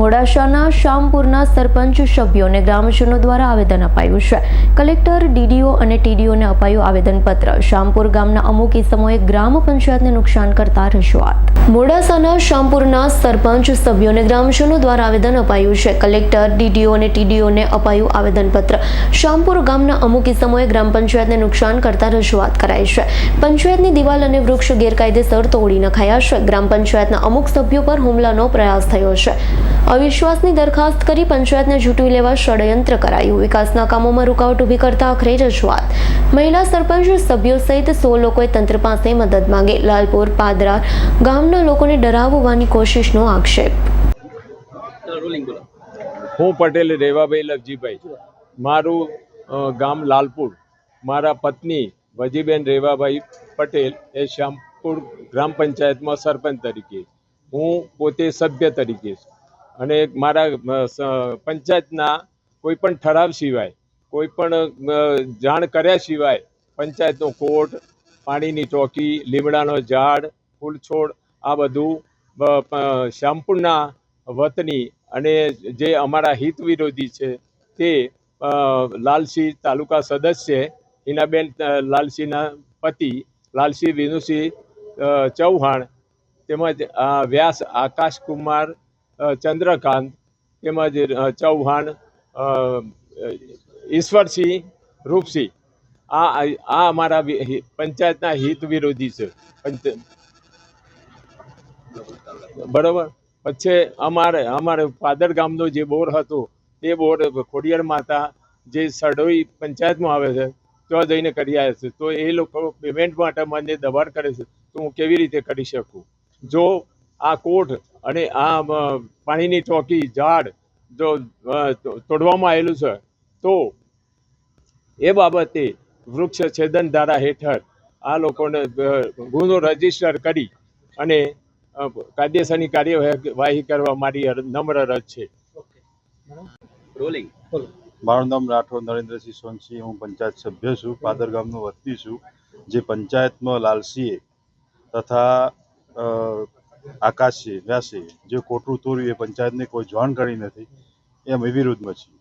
મોડાસાના શામપુરના સરપંચ સભ્યોને ગ્રામજનો દ્વારા આવેદન અપાયું છે. કલેક્ટર, ડીડીઓ અને ટીડીઓને અપાયું આવેદનપત્ર. શામપુર ગામના અમુક ઇસમોએ ગ્રામ પંચાયતને નુકસાન કરતા રજૂઆત. મોડાસાના શામપુરના સરપંચ સભ્યોને ગ્રામજનો દ્વારા આવેદન અપાયું છે. કલેક્ટર, ડીડીઓ અને ટીડીઓને અપાયું આવેદનપત્ર. શામપુર ગામના અમુક ઇસમોએ ગ્રામ પંચાયતને નુકસાન કરતા રજૂઆત કરાઈ છે. પંચાયતની દિવાલ અને વૃક્ષ ગેરકાયદેસર તોડી નખાયા છે. ગ્રામ પંચાયતના અમુક સભ્યો પર હુમલાનો પ્રયાસ થયો છે. અવિશ્વાસની દરખાસ્ત કરી પંચાયતને ઝૂંટવી લેવા ષડયંત્ર કરાયું. વિકાસના કામોમાં રૂકાવટ ઊભી કરતા આખરે રજૂઆત. મહિલા સરપંચ સભ્યો સહિત સો લોકોએ તંત્ર પાસે મદદ માંગી. લાલપુર, પાદરા ગામના લોકોને ડરાવવાની કોશિશનો આક્ષેપ. હું પટેલ રેવાભાઈ લવજીભાઈ. મારું ગામ લાલપુર. મારા પત્ની વજીબેન રેવાભાઈ પટેલ એ શ્યામપુર ગ્રામ પંચાયતમાં સરપંચ તરીકે હું પોતે સભ્ય તરીકે અને મારા પંચાયતના કોઈ પણ ઠરાવ સિવાય કોઈ પણ જાણ કર્યા સિવાય પંચાયતનો કોર્ટ પાણીની ચોકી લીમડાનો ઝાડ ફૂલ છોડ આ બધું શ્યામપુરના વતની અને જે અમારા હિત વિરોધી છે તે લાલસિંહ તાલુકા સદસ્ય, હિનાબેન લાલસિંહના પતિ લાલસિંહ વિનુસિંહ ચૌહાણ, તેમજ વ્યાસ આકાશકુમાર ચંદ્રકાંત, તેમજ ચૌહાણ ઈશ્વરસિંહ રૂપસિંહ. આ આ અમારા પંચાયતના હિત વિરોધી છે બરોબર. પછી અમારે અમારે પાદર ગામનો જે બોર હતો તે બોર ખોડિયાર માતા જે સડોઈ પંચાયતમાં આવે છે ત્યાં જઈને કરી આવ્યા છે. તો એ લોકો પેમેન્ટ માટે મને દબાણ કરે છે, તો હું કેવી રીતે કરી શકું? જો આ કોર્ટ અને આ પાણીની ચોકી, ઝાડ જો તોડવામાં આવેલું છે, તો એ બાબતે વૃક્ષ છેદન ધારા હેઠળ આ લોકોને ગુનો રજિસ્ટર કરી અને કાયદેસરની કાર્યવાહી કરવા મારી નમ્ર રજ છે. રોલિંગ મારું નામ રાઠોડ નરેન્દ્રસિંહ સોનસિંહ હું પંચાયત સભ્ય છું પાદર ગામનો વતની છું જે પંચાયતમાં લાલસીએ તથા આકાશસિંહ વ્યાસે જે ખોટું તોર્યું એ પંચાયતને કોઈ જાણ કરી નથી એ અમે વિરુદ્ધમાં છીએ.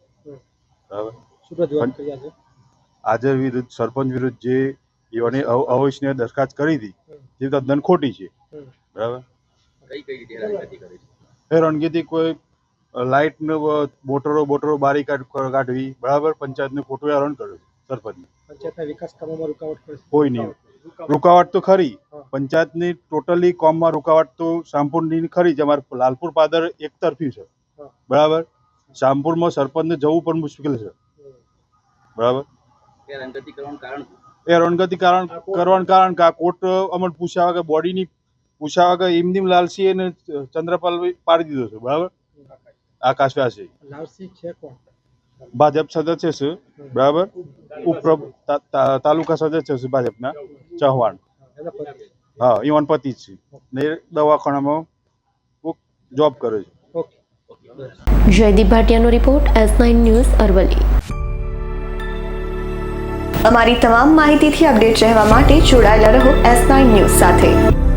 બરાબર? શું રજૂઆત કર્યા છે? આજે વિરુદ્ધ સરપંચ વિરુદ્ધ જે એવાની અવ- અવિશ્વસનીય દરખાસ્ત કરી હતી તે તદ્દન ખોટી છે. બરાબર? કઈ કઈ રીતે હેરાનગતિ કરે છે? એ રણગીતી કોઈ લાઇટ ને બોટરો બોટરો બારી કાઢવી બરાબર? પંચાયતને ખોટું હેરાન કર્યું સરપંચને. પંચાયતના વિકાસ કામોમાં રૂકાવટ કોઈ નહીં. રૂકાવટ. તો ખરી પંચાયતની ટોટલી કોમમાં રૂકાવટ તો શામપુરની ખરી જ અમારે લાલપુર પાદર એક તરફી છે. બરાબર? શામપુરમાં સરપંચને જવું પણ મુશ્કેલ છે. બરાબર? એ રણગતિ કારણ કરવાનું કારણ કે આ કોર્ટ અમને પૂછ્યા કે બોડીની પૂછ્યા વગર ઇમદીમ લાલસી અને ચંદ્રપાલ પાડી દીધો છે બરાબર? આકાશ વ્યાસી. લાલસિંહ છે કોણ? ભાજપ સદસ્ય છે બરાબર? ઉપપ્રભ તા- તાલુકા સદસ્ય છે ભાજપના ચૌહાણ. હા ઈવન પતિ છે. ને દવાખાનામાં જોબ કરે છે. Okay. Jaydeep ભાટિયાનો report S nine news Aravalli. અમારી તમામ માહિતીથી અપડેટ રહેવા માટે જોડાયેલા રહો એસ નાઇન ન્યૂઝ સાથે.